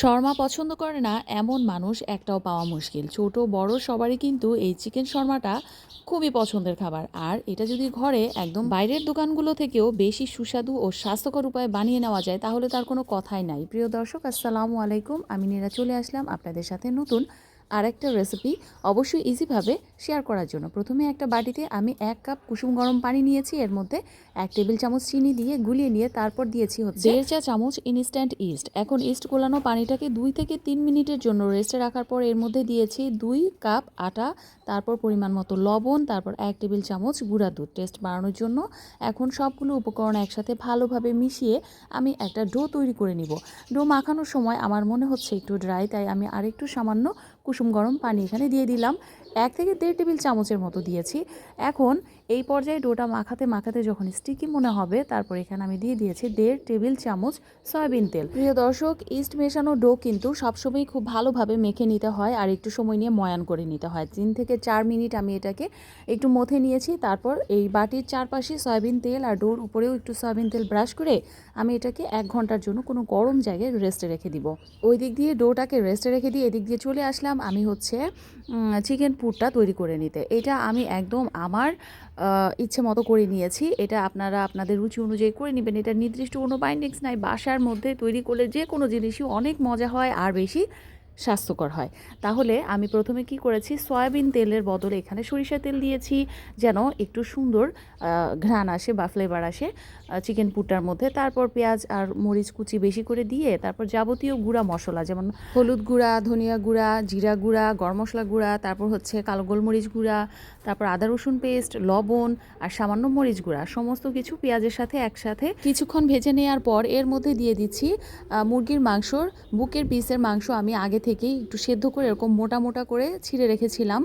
শর্মা পছন্দ করে না, এমন মানুষ একটাও পাওয়া মুশকিল। ছোট, বড় সবারই কিন্তু এই চিকেন শর্মাটা খুবই পছন্দের খাবার। আর এটা যদি ঘরে একদম বাইরের দোকানগুলো থেকেও বেশি সুস্বাদু ও স্বাস্থ্যকর উপায়ে বানিয়ে নেওয়া যায়, তাহলে তার কোনো কথাই নাই। প্রিয় দর্শক, আসসালামু আলাইকুম। আমি নিরা চলে আসলাম আপনাদের সাথে নতুন আরেকটা রেসিপি অবশ্যই ইজিভাবে শেয়ার করার জন্য। প্রথমে একটা বাটিতে আমি এক কাপ কুসুম গরম পানি নিয়েছি, এর মধ্যে এক টেবিল চামচ চিনি দিয়ে গুলিয়ে নিয়ে তারপর দিয়েছি হচ্ছে দেড় চা চামচ ইনস্ট্যান্ট ইস্ট এখন ইস্ট গোলানো পানিটাকে দুই থেকে তিন মিনিটের জন্য রেস্টে রাখার পর এর মধ্যে দিয়েছি দুই কাপ আটা, তারপর পরিমাণ মতো লবণ, তারপর এক টেবিল চামচ গুঁড়া দুধ। টেস্ট বাড়ানোর জন্য এখন সবগুলো উপকরণ একসাথে ভালোভাবে মিশিয়ে আমি একটা ডো তৈরি করে নিব। ডো মাখানোর সময় আমার মনে হচ্ছে একটু ড্রাই তাই আমি আরেকটু সামান্য কুসুম গরম পানি এখানে দিয়ে দিলাম। এক থেকে দেড় টেবিল চামচের মতো দিয়েছি। এখন এই পর্যায়ে ডোটা মাখাতে মাখাতে যখন স্টিকি মনে হবে, তারপর এখানে আমি দিয়ে দিয়েছি দেড় টেবিল চামচ সয়াবিন তেল। প্রিয় দর্শক ইস্ট মেশানো ডো কিন্তু সবসময় খুব ভালোভাবে মেখে নিতে হয় আর একটু সময় নিয়ে ময়ান করে নিতে হয়। তিন থেকে চার মিনিট আমি এটাকে একটু মথে নিয়েছি, তারপর এই বাটির চারপাশে সয়াবিন তেল আর ডোর উপরেও একটু সয়াবিন তেল ব্রাশ করে আমি এটাকে এক ঘণ্টার জন্য কোনো গরম জায়গায় রেস্টে রেখে দিব। ওই দিক দিয়ে ডোটাকে রেস্টে রেখে দিয়ে এদিক দিয়ে চলে আসলাম। আমি হচ্ছে চিকেন পুরটা তৈরি করে নিতে। এটা আমি একদম আমার ইচ্ছে মতো করে নিয়েছি। এটা আপনারা আপনাদের রুচি অনুযায়ী করে নেবেন। এটা নির্দিষ্ট কোনো বাইন্ডিংস নাই। বাসার মধ্যে তৈরি করলে যে কোনো জিনিসই অনেক মজা হয়, আর বেশি স্বাস্থ্যকর হয়। তাহলে আমি প্রথমে কি করেছি? সয়াবিন তেলের বদলে এখানে সরিষা তেল দিয়েছি, যেন একটু সুন্দর ঘ্রাণ আসে বা ফ্লেভার আসে চিকেন পুরটার মধ্যে। তারপর পেঁয়াজ আর মরিচ কুচি বেশি করে দিয়ে তারপর যাবতীয় গুঁড়া মশলা, যেমন হলুদ গুঁড়া, ধনিয়া গুঁড়া, জিরা গুঁড়া, গরম মশলা গুঁড়া, তারপর হচ্ছে কালো গোলমরিচ গুঁড়া, তারপর আদা, রসুন পেস্ট লবণ আর সামান্য মরিচ গুঁড়া, সমস্ত কিছু পেঁয়াজের সাথে একসাথে কিছুক্ষণ ভেজে নেওয়ার পর এর মধ্যে দিয়ে দিচ্ছি মুরগির মাংসর, বুকের পিসের মাংস আমি আগে থেকেই একটু সেদ্ধ করে এরকম মোটা মোটা করে ছিঁড়ে রেখেছিলাম।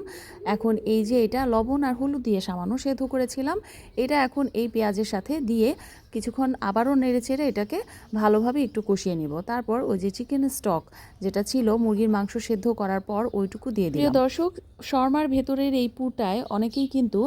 এখন এই যে এটা লবণ আর হলুদ দিয়ে সামান্য সেদ্ধ করেছিলাম। এটা এখন এই পেঁয়াজের সাথে দিয়ে কিছুক্ষণ আবারও নেড়ে চেড়ে এটাকে ভালোভাবে একটু কষিয়ে নিব। তারপর ওই যে চিকেন স্টক যেটা ছিল, মুরগির মাংস সেদ্ধ করার পর ওইটুকু দিয়ে দিই দর্শক, শর্মার ভেতরের এই পুরটায় অনেকেই কিন্তু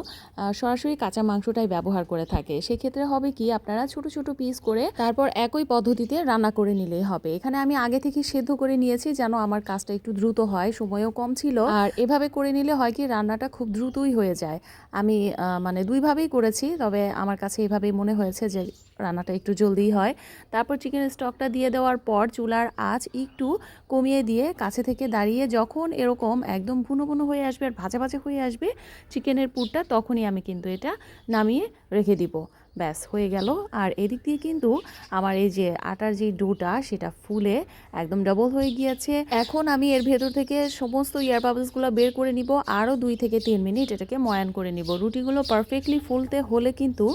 সরাসরি কাঁচা মাংসটাই ব্যবহার করে থাকে। সেক্ষেত্রে হবে কি, আপনারা ছোট ছোট পিস করে তারপর একই পদ্ধতিতে রান্না করে নিলেই হবে। এখানে আমি আগে থেকে সেদ্ধ করে নিয়েছি যেন আমার কাজটা একটু দ্রুত হয়, সময়ও কম ছিল। আর এভাবে করে নিলে হয় কি, রান্নাটা খুব দ্রুতই হয়ে যায়। আমি মানে দুইভাবেই করেছি, তবে আমার কাছে এভাবেই মনে হয়েছে যে রান্নাটা একটু জলদি হয়। তারপর চিকেনের স্টকটা দিয়ে দেওয়ার পর চুলার আঁচ একটু কমিয়ে দিয়ে কাছে থেকে দাঁড়িয়ে যখন এরকম একদম ভুনো ভুনো হয়ে আসবে আর ভাজা ভাজা হয়ে আসবে চিকেনের পুরটা, তখনই আমি কিন্তু এটা নামিয়ে রেখে দিব। ব্যাস, হয়ে গেল। আর এদিক দিয়ে কিন্তু আমার এই যে আটার যে ডোটা, সেটা ফুলে একদম ডবল হয়ে গিয়েছে। এখন আমি এর ভেতর থেকে সমস্ত ইয়ার বাবলসগুলো বের করে নিব। আরও দুই থেকে তিন মিনিট এটাকে ময়ান করে নিব। রুটিগুলো পারফেক্টলি ফুলতে হলে কিন্তু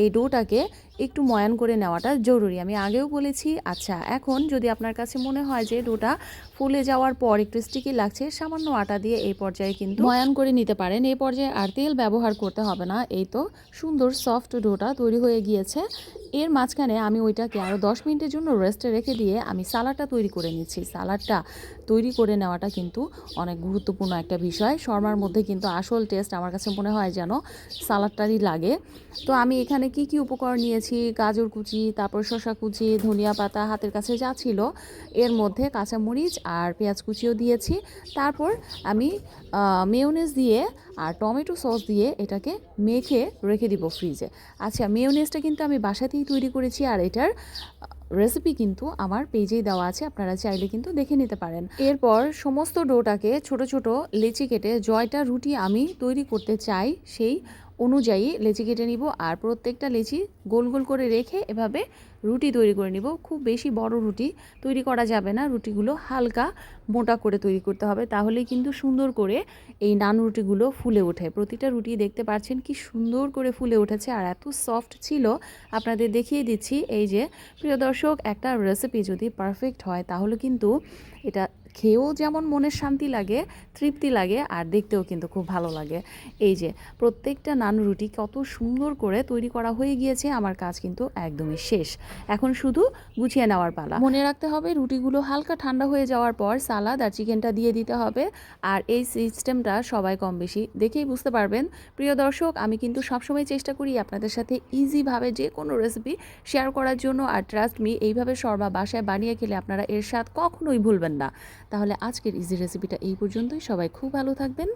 এই ডোটাকে একটু ময়ান করে নেওয়াটা জরুরি। আমি আগেও বলেছি আচ্ছা এখন যদি আপনার কাছে মনে হয় যে ডোটা ফুলে যাওয়ার পর একটু স্টিকি লাগছে, সামান্য আটা দিয়ে এই পর্যায়ে কিন্তু ময়ান করে নিতে পারেন। এই পর্যায়ে আর তেল ব্যবহার করতে হবে না। এই তো সুন্দর সফট ডোটা তৈরি হয়ে গিয়েছে। এর মাঝখানে আমি ওইটাকে আরও দশ মিনিটের জন্য রেস্টে রেখে দিয়ে আমি সালাডটা তৈরি করে নিচ্ছি। সালাডটা তৈরি করে নেওয়াটা কিন্তু অনেক গুরুত্বপূর্ণ একটা বিষয়। শর্মার মধ্যে কিন্তু আসল টেস্ট আমার কাছে মনে হয় যেন সালাডটারই লাগে। তো আমি এখানে কি কি উপকরণ নিয়েছি? গাজর কুচি, তারপর শসা কুচি, ধনিয়া পাতা হাতের কাছে যা ছিল। এর মধ্যে কাঁচামরিচ আর পেঁয়াজ কুচিও দিয়েছি। তারপর আমি মেয়নেজ দিয়ে আর টমেটো সস দিয়ে এটাকে মেখে রেখে দিব ফ্রিজে আচ্ছা মেয়নেজটা কিন্তু আমি বাসাতেই তৈরি করেছি আর এটার রেসিপি কিন্তু আমার পেজেই দেওয়া আছে, আপনারা চাইলে কিন্তু দেখে নিতে পারেন। এরপর সমস্ত ডোটাকে ছোট ছোট লেচি কেটে, জয়টা রুটি আমি তৈরি করতে চাই সেই অনুযায়ী লেচি কেটে নিব আর প্রত্যেকটা লেচি গোল গোল করে রেখে এভাবে রুটি তৈরি করে নিব। খুব বেশি বড় রুটি তৈরি করা যাবে না। রুটিগুলো হালকা মোটা করে তৈরি করতে হবে তাহলেই কিন্তু সুন্দর করে এই নান রুটিগুলো ফুলে ওঠে। প্রতিটা রুটি দেখতে পাচ্ছেন কি সুন্দর করে ফুলে উঠেছে আর এত সফট ছিল। আপনাদের দেখিয়ে দিচ্ছি এই যে, প্রিয় দর্শক, একটা রেসিপি যদি পারফেক্ট হয় তাহলে কিন্তু এটা খেয়েও যেমন মনের শান্তি লাগে, তৃপ্তি লাগে, আর দেখতেও কিন্তু খুব ভালো লাগে। এই যে, প্রত্যেকটা নান রুটি কত সুন্দর করে তৈরি করা হয়ে গিয়েছে, আমার কাজ কিন্তু একদমই শেষ। এখন শুধু গুছিয়ে নেওয়ার পালা। মনে রাখতে হবে, রুটিগুলো হালকা ঠান্ডা হয়ে যাওয়ার পর সালাদ আর চিকেনটা দিয়ে দিতে হবে। আর এই সিস্টেমটা সবাই কম বেশি দেখেই বুঝতে পারবেন। প্রিয় দর্শক, আমি কিন্তু সবসময় চেষ্টা করি আপনাদের সাথে ইজিভাবে যে কোনো রেসিপি শেয়ার করার জন্য। আর ট্রাস্ট মি এইভাবে সর্বা বাসায় বানিয়ে খেলে আপনারা এর স্বাদ কখনোই ভুলবেন না। তাহলে আজকের ইজি রেসিপিটা এই পর্যন্তই। সবাই খুব ভালো থাকবেন।